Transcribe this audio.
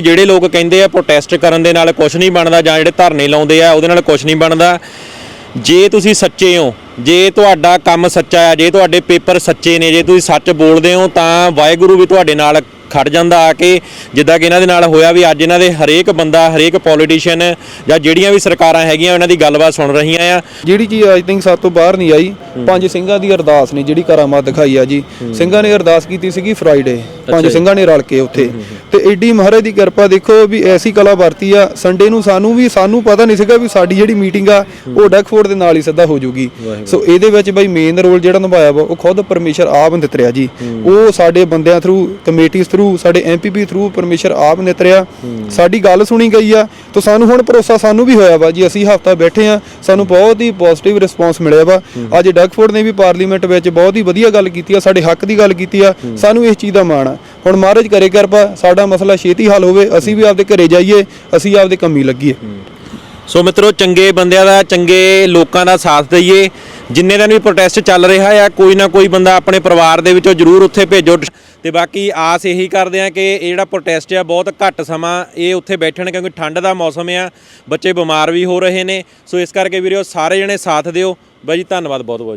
ਜਿਹੜੇ ਲੋਕ ਕਹਿੰਦੇ ਆ ਪ੍ਰੋਟੈਸਟ ਕਰਨ ਦੇ ਨਾਲ ਕੁਝ ਨਹੀਂ ਬਣਦਾ ਜਾਂ ਜਿਹੜੇ ਧਰਨੇ ਲਾਉਂਦੇ ਆ, ਉਹਦੇ ਨਾਲ ਕੁਝ ਨਹੀਂ ਬਣਦਾ। ਜੇ ਤੁਸੀਂ ਸੱਚੇ ਹੋ, ਜੇ ਤੁਹਾਡਾ ਕੰਮ ਸੱਚਾ ਆ, ਜੇ ਤੁਹਾਡੇ ਪੇਪਰ ਸੱਚੇ ਨੇ, ਜੇ ਤੁਸੀਂ ਸੱਚ ਬੋਲਦੇ ਹੋ, ਤਾਂ ਵਾਹਿਗੁਰੂ ਵੀ ਤੁਹਾਡੇ ਨਾਲ ਖੜ ਜਾਂਦਾ ਆ ਕੇ, ਜਿੱਦਾਂ ਕਿ ਇਹਨਾਂ ਦੇ ਨਾਲ ਹੋਇਆ ਵੀ ਅੱਜ ਇਹਨਾਂ ਦੇ ਹਰੇਕ ਬੰਦਾ, ਹਰੇਕ ਪੋਲੀਟੀਸ਼ੀਅਨ ਜਾਂ ਜਿਹੜੀਆਂ ਵੀ ਸਰਕਾਰਾਂ ਹੈਗੀਆਂ, ਉਹਨਾਂ ਦੀ ਗੱਲਬਾਤ ਸੁਣ ਰਹੀਆਂ ਆ। ਜਿਹੜੀ ਚੀਜ਼ ਆਈ ਥਿੰਕ ਸਭ ਤੋਂ ਬਾਹਰ ਨਹੀਂ ਆਈ ਪੰਜ ਸਿੰਘਾਂ ਦੀ ਅਰਦਾਸ ਨਹੀਂ ਜਿਹੜੀ ਕਰਾਮਾਤ ਦਿਖਾਈ ਆ ਜੀ। ਸਿੰਘਾਂ ਨੇ ਅਰਦਾਸ ਕੀਤੀ ਸੀਗੀ ਫਰਾਈਡੇ ਪੰਜ ਸਿੰਘਾਂ ਨੇ ਰਲ ਕੇ ਉੱਥੇ। ਤੇ ਐਡੀ ਮਹਾਰਾਜ ਦੀ ਕਿਰਪਾ ਦੇਖੋ ਵੀ ਐਸੀ ਕਲਾ ਵਰਤੀ ਆ। ਸੰਡੇ ਨੂੰ ਸਾਨੂੰ ਵੀ ਸਾਨੂੰ ਪਤਾ ਨਹੀਂ ਸੀਗਾ ਵੀ ਸਾਡੀ ਜਿਹੜੀ ਮੀਟਿੰਗ ਆ ਉਹ ਡੈਕਫੋਰਡ ਦੇ ਨਾਲ ਹੀ ਸਿੱਧਾ ਹੋ ਜੂਗੀ। ਸੋ ਇਹਦੇ ਵਿੱਚ ਬਈ ਮੇਨ ਰੋਲ ਜਿਹੜਾ ਨਿਭਾਇਆ ਵਾ ਉਹ ਖੁਦ ਪਰਮੇਸ਼ਰ ਆਪ ਨਿਤਰਿਆ ਜੀ। ਉਹ ਸਾਡੇ ਬੰਦਿਆਂ ਥਰੂ ਕਮੇਟੀਆਂ ਥਰੂ ਸਾਡੇ ਐਮਪੀਪੀ ਥਰੂ ਪਰਮੇਸ਼ਰ ਆਪ ਨਿਤਰਿਆ ਸਾਡੀ ਗੱਲ ਸੁਣੀ ਗਈ ਆ। ਤਾਂ ਸਾਨੂੰ ਹੁਣ ਭਰੋਸਾ ਸਾਨੂੰ ਵੀ ਹੋਇਆ ਵਾ ਜੀ ਅਸੀਂ ਹਫਤਾ ਬੈਠੇ ਆ। ਸਾਨੂੰ ਬਹੁਤ ਹੀ ਪੋਜ਼ਿਟਿਵ ਰਿਸਪੌਂਸ ਮਿਲਿਆ ਵਾ। ਅੱਜ ਡੈਕਫੋਰਡ ਨੇ ਵੀ ਪਾਰਲੀਮੈਂਟ ਵਿੱਚ ਬਹੁਤ ਹੀ ਵਧੀਆ ਗੱਲ ਕੀਤੀ ਆ ਸਾਡੇ ਹੱਕ ਦੀ ਗੱਲ ਕੀਤੀ ਆ ਸਾਨੂੰ ਇਸ ਚੀਜ਼ ਦਾ ਮਾਣ ਆ। ਹੁਣ ਮਹਾਰਾਜ ਕਰੇ ਕਿਰਪਾ ਸਾਡਾ ਮਸਲਾ ਛੇਤੀ ਹੱਲ ਹੋਵੇ ਅਸੀਂ ਵੀ ਆਪਦੇ ਘਰੇ ਜਾਈਏ ਅਸੀਂ ਆਪਦੇ ਕੰਮੀ ਲੱਗੀਏ। ਸੋ ਮਿੱਤਰੋ ਚੰਗੇ ਬੰਦਿਆਂ ਦਾ ਚੰਗੇ ਲੋਕਾਂ ਦਾ ਸਾਥ ਦਈਏ। ਜਿੰਨੇ ਦਿਨ ਵੀ ਪ੍ਰੋਟੈਸਟ ਚੱਲ ਰਿਹਾ ਆ ਕੋਈ ਨਾ ਕੋਈ ਬੰਦਾ ਆਪਣੇ ਪਰਿਵਾਰ ਦੇ ਵਿੱਚੋਂ ਜਰੂਰ ਉੱਥੇ ਭੇਜੋ। ਤੇ ਬਾਕੀ ਆਸ ਇਹੀ ਕਰਦੇ ਆ ਕਿ ਇਹ ਜਿਹੜਾ ਪ੍ਰੋਟੈਸਟ ਆ ਬਹੁਤ ਘੱਟ ਸਮਾਂ ਇਹ ਉੱਥੇ ਬੈਠਣ ਕਿਉਂਕਿ ਠੰਡ ਦਾ ਮੌਸਮ ਆ ਬੱਚੇ ਬਿਮਾਰ ਵੀ ਹੋ ਰਹੇ ਨੇ। ਸੋ ਇਸ ਕਰਕੇ ਵੀਰਿਓ ਸਾਰੇ ਜਣੇ ਸਾਥ ਦਿਓ। ਬਾਈ ਜੀ ਧੰਨਵਾਦ ਬਹੁਤ ਬਹੁਤ ਜੀ।